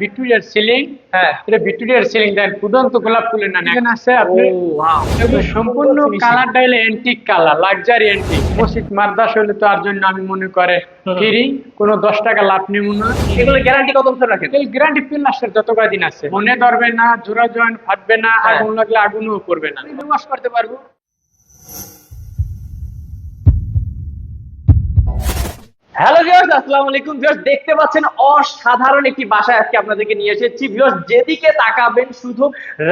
ভিক্টোরিয়ার সিলিং হ্যাঁ। এটা ভিক্টোরিয়ার সিলিং দেন ফুটন্ত গোলাপ ফুলের না এখানে আছে আপনি ওয়াও এগুলো সম্পূর্ণ কালারটা হলো অ্যান্টিক কালার লাক্সারি অ্যান্টিক মসজিদ মাদ্রাস হলে তো আর জন্য আমি মনে করে। ফ্রি কোনো দশ টাকা লাভ নেব না। এগুলো গ্যারান্টি কত বছর রাখেন? এই গ্যারান্টি পিলাসের যত কয়দিন আছে। মনে ধরবে না জোড়া জয়েন ফাটবে না হ্যাঁ। আগুন লাগলে আগুনও করবে না। ওয়াশ করতে পারব। হ্যালো ভিউয়ার্স আসসালামু আলাইকুম। ভিউয়ার্স দেখতে পাচ্ছেন অসাধারণ একটি বাসায় আজকে আপনাদেরকে নিয়ে এসেছি। ভিউয়ার্স যেদিকে তাকাবেন, শুধু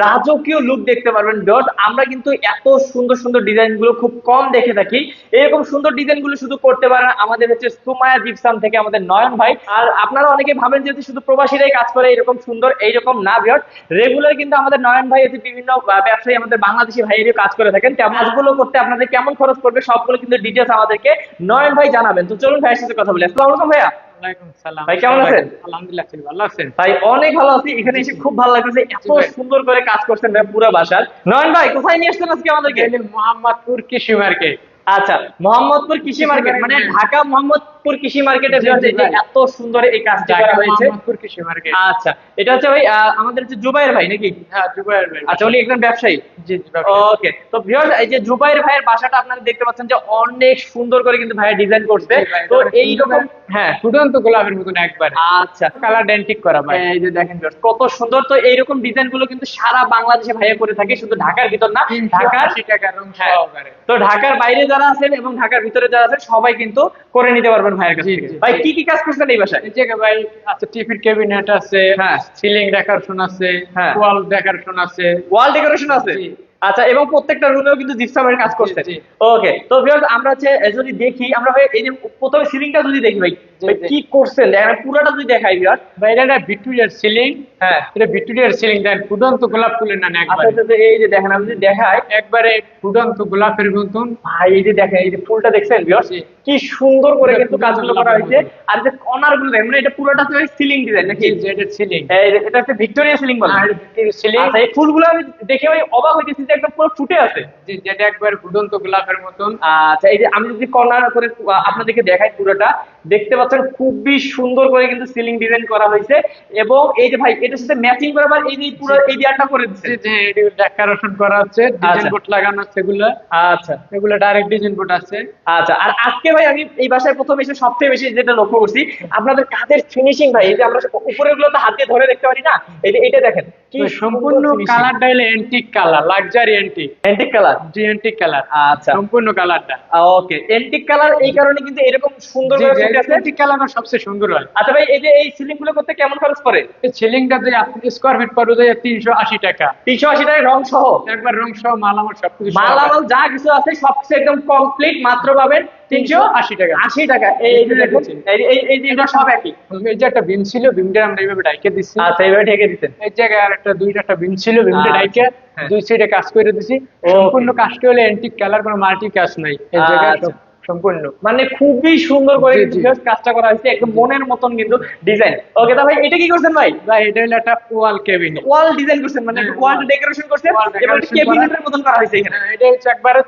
রাজকীয় লুক দেখতে পারবেন। ভিউয়ার্স আমরা কিন্তু এত সুন্দর সুন্দর ডিজাইনগুলো খুব কম দেখে থাকি। এরকম সুন্দর ডিজাইনগুলো শুধু করতে পারেন আমাদের হচ্ছে সুমায়া জিপসাম থেকে আমাদের নয়ন ভাই। আর আপনারা অনেকে ভাবেন যে শুধু প্রবাসীরাই কাজ করে, এরকম সুন্দর, এইরকম না ভিউয়ার্স রেগুলার কিন্তু আমাদের নয়ন ভাই এতে বিভিন্ন ব্যবসায়ী আমাদের বাংলাদেশি ভাইয়েরও কাজ করে থাকেন। কাজগুলো করতে আপনাদের কেমন খরচ পড়বে, সবগুলো কিন্তু ডিটেলস আমাদেরকে নয়ন ভাই জানাবেন। তো চলুন সাথে কথা বলি। আসসালামু আলাইকুম ভাইয়া। ভাই, কেমন আছেন? আলহামদুলিল্লাহ ভালো আছেন? ভাই অনেক ভালো আছি। এখানে এসে খুব ভালো এত সুন্দর করে কাজ করছেন ভাই পুরো বাসার। নয়ন ভাই কোথায় নিয়ে আসছেন আজকে আমাদেরকে? মোহাম্মদপুর কৃষি মার্কেট। আচ্ছা মোহাম্মদপুর কৃষি মার্কেট মানে ঢাকা মোহাম্মদপুর কৃষি মার্কেটে এত সুন্দর এই কাজটা করা হয়েছে। মোহাম্মদপুর কৃষি মার্কেট। আচ্ছা এটা হচ্ছে ভাই আমাদের জুবাইর ভাই নাকি? হ্যাঁ জুবাইর ভাই। আচ্ছা উনি একজন ব্যবসায়ী? জি ওকে তো ভিউয়ার্স এই যে জুবাইর ভাইয়ের বাসাটা আপনারা দেখতে পাচ্ছেন যে অনেক সুন্দর করে কিন্তু ভাইয়া ডিজাইন করছে। তো এই রকম হ্যাঁ। গোলাপের মতন একবার। আচ্ছা। কালার ডেন্টিক করা ভাই। এই যে দেখেন কত সুন্দর। তো এইরকম ডিজাইনগুলো কিন্তু সারা বাংলাদেশে ভাইয়া করে থাকে শুধু ঢাকার ভিতর না ঢাকার হ্যাঁ। তো ঢাকার বাইরে যারা আছেন এবং ঢাকার ভিতরে যারা আছেন সবাই কিন্তু করে নিতে পারবেন ভাইয়ের কাছ ভাই কি কি কাজ করছেন এই বাসায় ভাই আচ্ছা টিভির ক্যাবিনেট আছে হ্যাঁ। সিলিং ডেকোরেশন আছে হ্যাঁ। ওয়াল ডেকোরেশন আছে ওয়াল ডেকোরেশন আছে। আচ্ছা এবং প্রত্যেকটা রুমেও কিন্তু জিপসামের কাজ করছে। ওকে তো ভিউয়ার্স আমরা হচ্ছে যদি দেখি আমরা ভাই এই যে প্রথমে সিলিংটা যদি দেখি ভাই ভাই, কি করছেন? দেখেন পুরোটা যদি দেখাই ভিউয়ার্স ভাই এটা একটা ভিক্টোরিয়ার সিলিং হ্যাঁ। এটা ভিক্টোরিয়ার সিলিং দেন ফুটন্ত গোলাপ ফুলের না একবারে। আচ্ছা, আচ্ছা, এই যে দেখেন আমি যদি দেখাই। একবারে ফুটন্ত গোলাপের মতন। ভাই এই যে দেখেন এই যে ফুলটা দেখছেন ভিউয়ার্স কি সুন্দর করে কিন্তু কাজগুলো করা হয়েছে। আর যে কর্নারগুলো দেখেন মানে এটা পুরোটা তো সিলিং ডিজাইন নাকি? এটা সিলিং এই যে এটা হচ্ছে ভিক্টোরিয়া সিলিং বলে। আর ভিক্টোরিয়ার সিলিং আচ্ছা এই ফুলগুলো আমি দেখে ভাই অবাক হইতেছি যে একদম পুরো ফুটে আছে জি যেটা একবার ফুটন্ত গোলাপের মতন। আচ্ছা এই যে আমি যদি কর্নার করে আপনাদেরকে দেখাই পুরোটা দেখতে পাচ্ছেন খুবই সুন্দর করে কিন্তু সিলিং ডিজাইন করা হয়েছে। এবং এই যে ভাই এটার সাথে ম্যাচিং করে আবার এই যে পুরো এই দেয়ালটা করে দিচ্ছে। জি ডেকোরেশন করা আছে ডিজাইন। বোর্ড লাগানো আছে এগুলা। আচ্ছা। এগুলা ডাইরেক্ট ডিজাইন বোর্ড আছে। আচ্ছা আর আজকে ভাই আমি এই বাসায় প্রথম এসে সবথেকে বেশি যেটা লক্ষ্য করছি আপনাদের কাজের ফিনিশিং ভাই এই যে আমরা উপরেরগুলো তো হাত দিয়ে ধরে দেখতে পারি না? এই যে এটা দেখেন কি সম্পূর্ণ কালারটা হলো antique colour luxury antique antique colour জি অ্যান্টিক কালার আচ্ছা। সম্পূর্ণ কালারটা ওকে অ্যান্টিক কালার এই কারণে কিন্তু এরকম সুন্দর অ্যান্টিক সবচেয়ে সুন্দর হয়। আচ্ছা ভাই এই যে এই সিলিংগুলো করতে কেমন খরচ পড়ে? এই সিলিংটা যে স্কয়ার ফিট পড়ে যায় তিনশো আশি টাকা। তিনশো আশি টাকা রং সহ? একবার রং সহ মালামাল সবকিছু মালামাল যা কিছু আছে সবচেয়ে একদম কমপ্লিট মাত্র পাবেন তিনশো আশি টাকা। আশি টাকা। এই যে সব একই। এই যে একটা বিম ছিল বিমটা আমরা এইভাবে ডাইকে দিচ্ছি। আচ্ছা এইভাবে ঢেকে দিতেন এই জায়গায় আর একটা দুইটা একটা বিম ছিল বিমটা আচ্ছা, ডাইকে হ্যাঁ। দুই সাইডে কাজ করে দিছি সম্পূর্ণ কাজটা হলে অ্যান্টিক কালার কোনো মাল্টি কাজ নাই। এই জায়গায় আচ্ছা। সব সম্পূর্ণ। মানে খুবই সুন্দর করে কাজটা করা হয়েছে একদম মনের মতন কিন্তু ডিজাইন ওকে তা ভাই এটা কি করছেন ভাই? ভাই এটা হলো একটা ওয়াল কেবিন ওয়াল ডিজাইন করছেন মানে হ্যাঁ, ওয়াল ডেকোরেশন করছেন এবং কেবিনের কেবিনেটের মতন করা হয়েছে এখানে। এটা হচ্ছে একবারে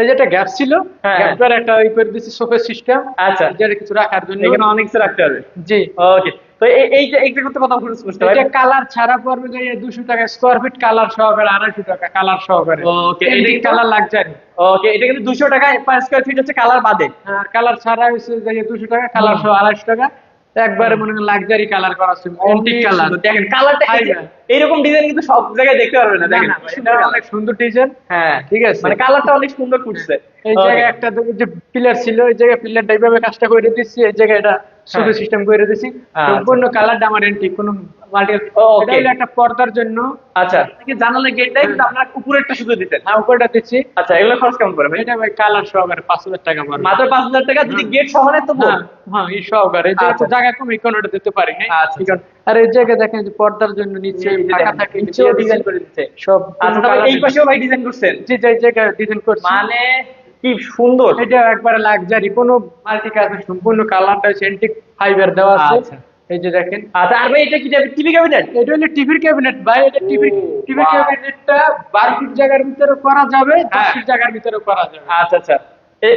এই যে একটা গ্যাপ ছিল হ্যাঁ। গ্যাপটার একটা ওই করে দিয়েছি সোফা সিস্টেম আচ্ছা। যেটা কিছু রাখার জন্য। এখানে অনেক কিছু রাখতে হবে। জি। ওকে তো এই- এইটা এইটা করতে কত খরচ করতে এটা কালার ছাড়া পড়বে যে দুশো টাকা স্কোয়ার ফিট কালার সহকারে আড়াইশো টাকা কালার সহকারে। ওকে এটা কালার লাক্সারি ওকে এটা কিন্তু দুশো টাকা পার স্কোয়ার ফিট হচ্ছে কালার বাদে। আর কালার ছাড়া হচ্ছে যে দুশো টাকা কালার সহ আড়াইশো টাকা। একবারে মনে করেন লাক্সারি কালার করা আছে অ্যান্টিক কালার দেখেন কালারটা এইরকম ডিজাইন কিন্তু সব জায়গায় দেখতে পারবেন না দেখেন। অনেক সুন্দর ডিজাইন হ্যাঁ ঠিক আছে। মানে কালারটা অনেক সুন্দর ফুটছে। এই জায়গায় একটা যে পিলার ছিল এই জায়গায় পিলারটা এইভাবে কাজটা করে দিচ্ছি এই জায়গায় এটা সোফা হ্যাঁ। সিস্টেম করে দিছি। আচ্ছা। সম্পূর্ণ কালারটা আমার অ্যান্টিক কোনো মাল্টি এটা হলো একটা পর্দার জন্য। আচ্ছা। কি জানালে গেটটাই কিন্তু আপনারা উপরেরটা শুধু দিতেন। হ্যাঁ উপরটা দিচ্ছি। আচ্ছা এগুলো খরচ কেমন করে এটা ভাই কালার সহকারে পাঁচ হাজার টাকা পড়বে। মাত্র পাঁচ হাজার টাকা? যদি গেট সহ নেয় তো হ্যাঁ হ্যাঁ এই সহকারে। আচ্ছা। একটু জায়গা কম দিতে পারি নাই। আচ্ছা, আর এই জায়গায় দেখেন যে পর্দার জন্য নিচে ফাঁকা থাকে নিচেও ডিজাইন করে দিচ্ছে। সব আচ্ছা এই পাশেও ভাই ডিজাইন করছেন? জায়গায় ডিজাইন করছি। মানে কি সুন্দর। এটা একবারে লাক্সারি কোনো মাল্টি কাজ সম্পূর্ণ কালারটা হচ্ছে ফাইবার দেওয়া আছে। আচ্ছা। এই যে দেখেন। আচ্ছা আর ভাই এটা কি টিভি ক্যাবিনেট এটা হলো টিভির ক্যাবিনেট ভাই এটা টিভির টিভির। ক্যাবিনেটটা বারো ফিট জায়গার ভিতরে করা যাবে দশ হ্যাঁ। ফিট জায়গার ভিতরে করা যাবে। আচ্ছা আচ্ছা।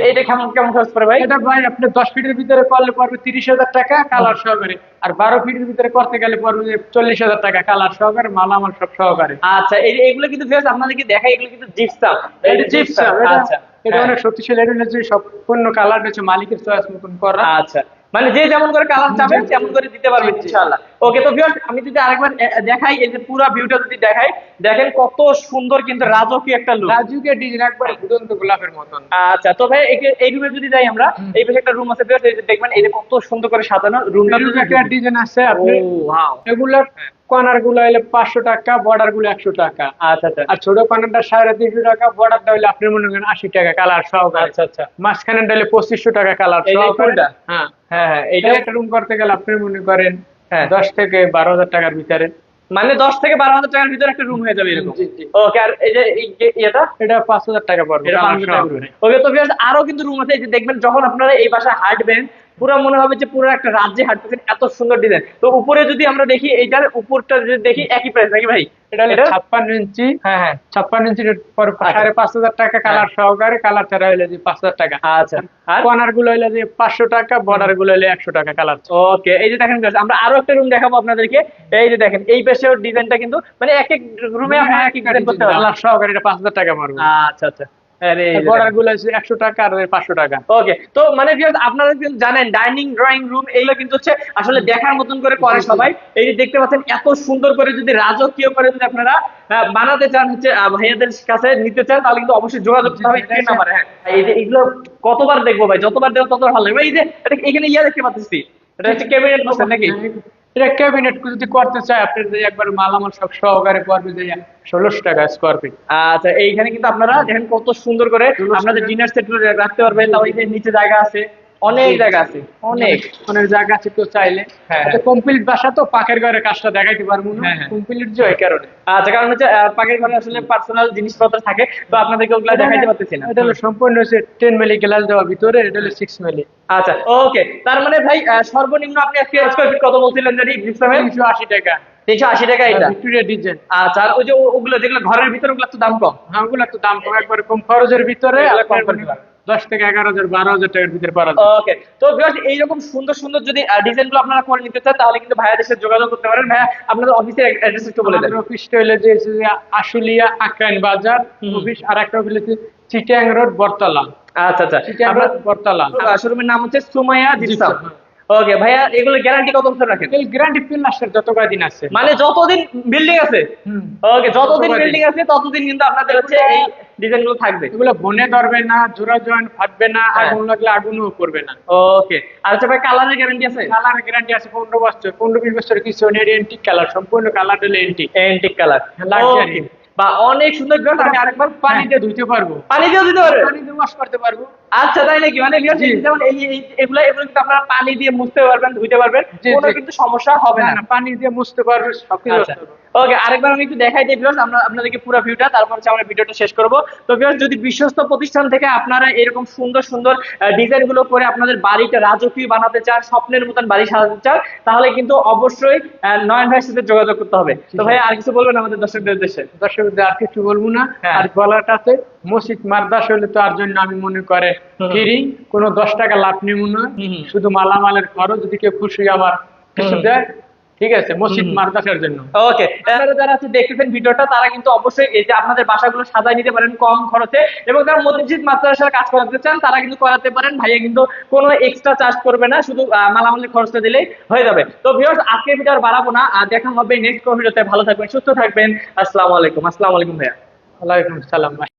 এটা কেমন কেমন খরচ পড়ে ভাই? এটা ভাই আপনি দশ ফিটের ভিতরে করলে পড়বে তিরিশ হাজার টাকা কালার সহকারে। আর বারো ফিটের ভিতরে করতে গেলে পড়বে চল্লিশ হাজার টাকা কালার সহকারে মালামাল সব সহকারে। আচ্ছা এই- এগুলো কিন্তু আপনাদেরকে দেখাই এগুলো কিন্তু জিপসাম এটা এটা- আচ্ছা। এটা হ্যাঁ। অনেক শক্তিশালী এটা হচ্ছে সম্পূর্ণ কালার হচ্ছে মালিকের চয়েস মতন করা আচ্ছা মানে যে যেমন করে কালার জি। তেমন করে দিতে জি। ইনশাআল্লাহ ওকে তো ভিউয়ার্স আমি যদি আরেকবার দেখাই এই যে পুরো ভিউটা যদি দেখাই দেখেন কত সুন্দর কিন্তু রাজকীয় একটা লুক ডিজাইন একবার ঘুরন্ত গোলাপের মতন আচ্ছা তো ভাই এই- রুমে যদি যাই আমরা। এই পাশে একটা রুম আছে viewers, এই যে দেখবেন এই যে কত সুন্দর করে সাজানো রুমটা একটা ডিজাইন আছে ও আপনি ওয়াও এগুলার কর্নারগুলো হলে পাঁচশো টাকা বর্ডারগুলো একশো টাকা। আচ্ছা আচ্ছা। আর ছোট কর্নারটা সাড়ে তিনশো টাকা বর্ডারটা হলে আপনি মনে করেন আশি টাকা কালার সহকারে আচ্ছা আচ্ছা। মাঝখানে হলে পঁচিশশো টাকা কালার সহকারে হ্যাঁ। হ্যাঁ হ্যাঁ এটা একটা রুম করতে গেলে আপনি মনে করেন হ্যাঁ। দশ থেকে বারো হাজার টাকার ভিতরে। মানে দশ থেকে বারো হাজার টাকার ভিতরে একটা রুম হয়ে যাবে এরকম। ওকে আর এই যে যে এটা এটা পাঁচ হাজার টাকা পড়বে। ওকে তো আরও কিন্তু রুম আছে। এই যে দেখবেন যখন আপনারা এই বাসায় হাঁটবেন পুরো মনে হবে যে পুরো একটা রাজ্যে হাঁটতেছেন এত সুন্দর ডিজাইন তো উপরে যদি আমরা দেখি এইটার উপরটা যদি দেখি একই প্রাইস নাকি ভাই? এটা হলো ছাপ্পান্ন ইঞ্চি হ্যাঁ হ্যাঁ ছাপ্পান্ন ইঞ্চির পর আচ্ছা। সাড়ে পাঁচ হাজার টাকা কালার সহকারে কালার ছাড়া হইলে যে পাঁচ হাজার টাকা। আচ্ছা। আর? কর্নারগুলো হইলে যে পাঁচশো টাকা বর্ডারগুলো হইলে একশো টাকা কালার ওকে এই যে দেখেন আমরা আরও একটা রুম দেখাবো আপনাদেরকে। এই যে দেখেন এই পাশেও ডিজাইনটা কিন্তু মানে এক এক রুমে আপনারা এক এক ডিজাইন করতে পারবেন কালার সহকারে এটা পাঁচ হাজার টাকা পড়বে আচ্ছা আচ্ছা। বর্ডারগুলো হচ্ছে একশো টাকা আর পাঁচশো টাকা। ওকে তো মানে আপনারা কিন্তু জানেন ডাইনিং ড্রয়িং রুম এইগুলো কিন্তু হচ্ছে আসলে দেখার মতন করে করে জি, জি। সবাই। এই দেখতে পাচ্ছেন এত সুন্দর করে যদি রাজকীয় করে যদি আপনারা বানাতে চান হচ্ছে আহ, ভাইয়াদের কাছে নিতে চান তাহলে কিন্তু অবশ্যই যোগাযোগ করতে হবে জি, জি, নাম্বারে হ্যাঁ। এই যে এগুলো কতবার দেখব ভাই? যতবার দেখব ততবার ভালো লাগবে। এই যে এখানে ইয়া দেখতে পাচ্ছি? এটা হচ্ছে ক্যাবিনেট নাকি? এটা ক্যাবিনেট যদি করতে চায় আপনি যে একবার মালামাল সব সহকারে করবে যে ষোলোশো টাকা স্কোয়ার ফিট আচ্ছা এইখানে কিন্তু আপনারা দেখেন কত সুন্দর করে আপনাদের ডিনার সেট রাখতে পারবেন তাও এই যে নিচে জায়গা আছে। অনেক জায়গা আছে। অনেক অনেক। জায়গা আছে কেউ চাইলে। হ্যাঁ, কমপ্লিট বাসা তো পাকের ঘরে কাজটা দেখাইতে পারব না। হ্যাঁ, হ্যাঁ। কমপ্লিট যে কারণে। আচ্ছা কারণ হচ্ছে ঘরে আসলে পার্সোনাল জিনিসপত্র থাকে তো আপনাদেরকে ওগুলা দেখাইতে পারতেছি না। এটা হলো সম্পূর্ণ হচ্ছে মিলি গ্লাস দেওয়া ভিতরে এটা হলো সিক্স মিলি আচ্ছা ওকে তার মানে ভাই সর্বনিম্ন আপনি আজকে স্কোয়ার ফিট কত বলছিলেন জানি জিপসামের তিনশো আশি টাকা। তিনশো আশি টাকা এটা? ভিক্টোরিয়া ডিজাইন আচ্ছা আর ওই যে ওগুলো যেগুলো ঘরের ভিতরে ওগুলো তো দাম কম? হ্যাঁ ওগুলো তো দাম কম। একবারে কম খরচের ভিতরে দশ থেকে এগারো হাজার বারো হাজার টাকার ভিতরে পারা যায় ওকে তো এইরকম সুন্দর সুন্দর যদি ডিজাইনগুলো আপনারা করে নিতে চান তাহলে কিন্তু ভাইয়াদের সাথে যোগাযোগ করতে পারেন। ভাইয়া আপনাদের অফিসের অ্যাড্রেস একটু বলে দেন। আমাদের অফিসটা হলো যে আশুলিয়া আকাইন বাজার। অফিস আর একটা অফিস হচ্ছে চিটাং রোড বর্তলা আচ্ছা আচ্ছা। বর্তলা শোরুমের নাম হচ্ছে সুমাইয়া জিপসাম, ওকে ভাইয়া এগুলো গ্যারান্টি কত বছর রাখেন? এই গ্যারান্টি পিলাসের যত কয়দিন আছে। মানে যতদিন বিল্ডিং আছে? ওকে যতদিন। বিল্ডিং আছে ততদিন কিন্তু আপনাদের হচ্ছে এই ডিজাইনগুলো থাকবে। এগুলো বনে ধরবে না জোড়া জয়েন্ট ফাটবে না হ্যাঁ। আগুন লাগলে আগুনও করবে না। ওকে আর হচ্ছে ভাই কালারের গ্যারান্টি আছে? কালার গ্যারান্টি আছে পনেরো বছর। পনেরো বিশ বছর কিছু নেই এন্টিক কালার সম্পূর্ণ কালার হলো এন্টিক অ্যান্টিক কালার Luxury। বা অনেক সুন্দর করে আমি আরেকবার পানি দিয়ে ধুইতে পারব। পানি দিয়ে দিতে পারবে? পানি দিয়ে ওয়াশ করতে পারব। আচ্ছা তাই নাকি? মানে যেমন এই এগুলো এগুলো কিন্তু আপনারা পানি দিয়ে মুছতে পারবেন ধুইতে পারবেন কোনো কিন্তু সমস্যা হবে না পানি দিয়ে মুছতে পারবেন সবকিছু আচ্ছা। ওকে আরেকবার আমি একটু দেখাই দিই ভিউয়ার্স আমরা আপনাদেরকে পুরো ভিউটা তারপর হচ্ছে আমরা ভিডিওটা শেষ করব। তো ভিউয়ার্স যদি বিশ্বস্ত প্রতিষ্ঠান থেকে আপনারা এরকম সুন্দর সুন্দর ডিজাইনগুলো করে আপনাদের বাড়িটা রাজকীয় বানাতে চান স্বপ্নের মতন বাড়ি সাজাতে চান তাহলে কিন্তু অবশ্যই নয়ন ভাইয়ের সাথে যোগাযোগ করতে হবে। তো ভাই আর কিছু বলবেন আমাদের দর্শকদের উদ্দেশ্যে? দর্শকদের আর কিছু বলব না। হ্যাঁ। আর বলাটা আছে মসজিদ মারদাস হলে তার জন্য আমি মনে করে। ফিরি কোনো দশ টাকা লাভ নিব না। শুধু মালামালের খরচ যদি কেউ খুশি আমার কিছু দেয় ঠিক আছে মসজিদ জন্য। ওকে আপনারা যারা আছে দেখতেছেন ভিডিওটা তারা কিন্তু অবশ্যই এই যে আপনাদের বাসাগুলো সাজায় নিতে পারেন কম খরচে এবং যারা মসজিদ মাদ্রাসার কাজ করাতে চান তারা কিন্তু করাতে পারেন। ভাইয়া কিন্তু কোনো এক্সট্রা চার্জ করবে না শুধু মালামালের খরচটা দিলেই হয়ে যাবে। তো ভিউয়ার্স আজকে ভিডিও আর বাড়াবো না আর দেখা হবে নেক্সট ভিডিওতে ভালো থাকবেন সুস্থ থাকবেন। আসসালামু আলাইকুম আসসালামু আলাইকুম ভাইয়া। ওয়ালাইকুম সালাম